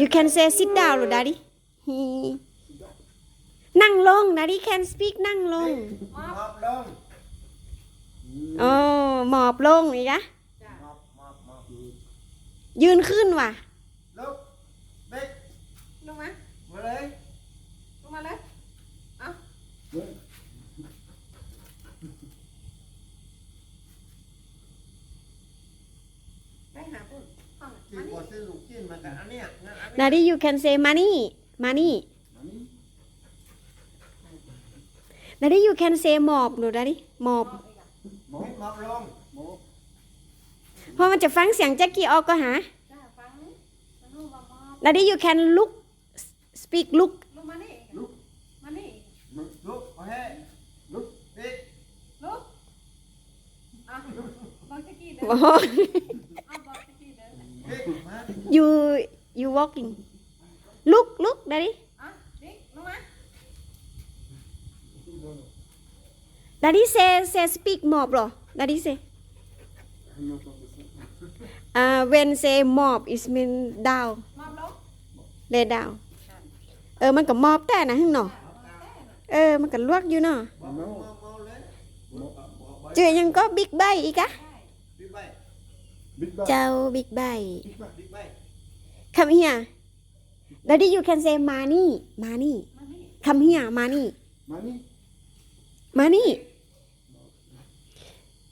you can say sit down หรือ daddy he นั่งลง daddy can speak นั่งลง มอบลงโอ้หมอบลงอีกอะมอบมอบมอบยืนขึ้นว่ะ ลุกเด็กลงมามาเลยลงมาเลยไปหาปุ่น ห้องกิมานนี่บ่ซื้อลูกกินมันกันอันเนี้ยงั้นอันเนี้ย daddy you can say money money daddy you can say หมอบหนู daddy หมอบมอบมอบลงเพราะมันจะฟังเสียงแจ็คกี้ออกก็หา จ้าฟังนี่มันรู้ว่ามอบ daddy you can look speak look ลงมานี่ลุกมานี่ลุกโอเคลุกเด็กลุกอะบอกตะกี้เด้อบอกเอาบอกตะกี้เด้อ เด็กมา you you walking look look daddy อะดิกลงมา daddy say say speak หมอบเหรอ daddy say uh, when say หมอบ is mean down มอบลง lay down เออมันก็หมอบแต่นะหึ่งหนอเออมันก็ลวกอยู่เนาะมอบมอบมอบเลยมอบมอบเจอยังก็บิ๊กไบอีกอะบิ๊กไบเจ้าบิ๊กไบบิ๊กไบ come here daddy you can say money money มานี่ come here money Money? money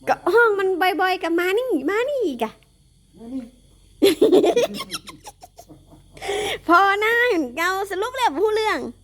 ก็ห้องมันบ่อยๆกับ money money อีกอะ Money? พอนะเกาสรุปแล้วผู้เรื่อง Ờ,